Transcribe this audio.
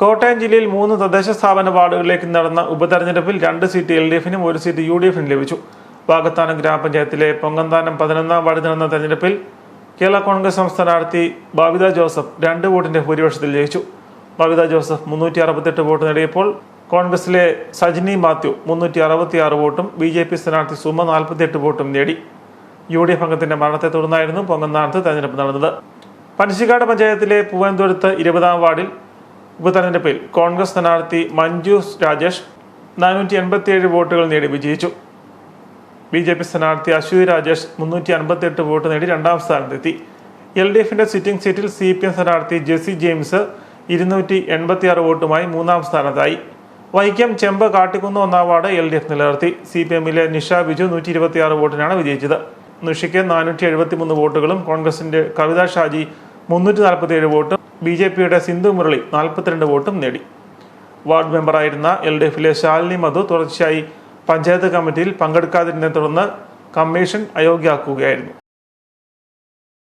കോട്ടയം ജില്ലയിൽ മൂന്ന് തദ്ദേശ സ്ഥാപന വാർഡുകളിലേക്ക് നടന്ന ഉപതെരഞ്ഞെടുപ്പിൽ രണ്ട് സീറ്റ് എൽ ഡി എഫിനും ഒരു സീറ്റ് യു ഡി എഫിനും ലഭിച്ചു. വാകത്താനം ഗ്രാമപഞ്ചായത്തിലെ പൊങ്ങന്താനം പതിനൊന്നാം വാർഡിൽ നടന്ന തെരഞ്ഞെടുപ്പിൽ കേരള കോൺഗ്രസ് സംസ്ഥാനാർത്ഥി ബാബിത ജോസഫ് രണ്ട് വോട്ടിന്റെ ഭൂരിപക്ഷത്തിൽ ജയിച്ചു. ബബിത ജോസഫ് മുന്നൂറ്റി അറുപത്തെട്ട് വോട്ട് നേടിയപ്പോൾ കോൺഗ്രസിലെ സജിനി മാത്യു മുന്നൂറ്റി അറുപത്തിയാറ് വോട്ടും ബി ജെ പി സ്ഥാനാർത്ഥി സുമ നാൽപ്പത്തിയെട്ട് വോട്ടും നേടി. യു ഡി എഫ് അംഗത്തിന്റെ മരണത്തെ തുടർന്നായിരുന്നു പൊങ്ങന്താനത്ത് തെരഞ്ഞെടുപ്പ് നടന്നത്. പനശിക്കാട് പഞ്ചായത്തിലെ പൂവനന്തപുരത്ത് ഇരുപതാം വാർഡിൽ ഉപതെരഞ്ഞെടുപ്പിൽ കോൺഗ്രസ് സ്ഥാനാർത്ഥി മഞ്ജു രാജേഷ് നാനൂറ്റി എൺപത്തിയേഴ് വോട്ടുകൾ നേടി വിജയിച്ചു. ബി ജെ പി സ്ഥാനാർത്ഥി അശ്വതി രാജേഷ് മുന്നൂറ്റി അൻപത്തിയെട്ട് വോട്ട് നേടി രണ്ടാം സ്ഥാനത്തെത്തി. എൽ ഡി എഫിന്റെ സിറ്റിംഗ് സീറ്റിൽ സി പി എം സ്ഥാനാർത്ഥി ജെസി ജെയിംസ് ഇരുന്നൂറ്റി എൺപത്തിയാറ് വോട്ടുമായി മൂന്നാം സ്ഥാനത്തായി. വൈക്കം ചെമ്പ കാട്ടിക്കുന്ന് ഒന്നാം വാർഡ് എൽ ഡി എഫ് നിലനിർത്തി. സി പി എമ്മിലെ നിഷ ബിജു നൂറ്റി ഇരുപത്തിയാറ് വോട്ടിനാണ് വിജയിച്ചത്. നിഷയ്ക്ക് നാനൂറ്റി എഴുപത്തി മൂന്ന് വോട്ടുകളും കോൺഗ്രസിന്റെ കവിതാ ഷാജി മുന്നൂറ്റി നാൽപ്പത്തിയേഴ് വോട്ടും ബി ജെ പിയുടെ സിന്ധു മുരളി നാൽപ്പത്തിരണ്ട് വോട്ടും നേടി. വാർഡ് മെമ്പറായിരുന്ന എൽ ഡി എഫിലെ ശാലിനി മധു തുടർച്ചയായി പഞ്ചായത്ത് കമ്മിറ്റിയിൽ പങ്കെടുക്കാതിരുന്നതിനെ തുടർന്ന് കമ്മീഷൻ അയോഗ്യയാക്കുകയായിരുന്നു.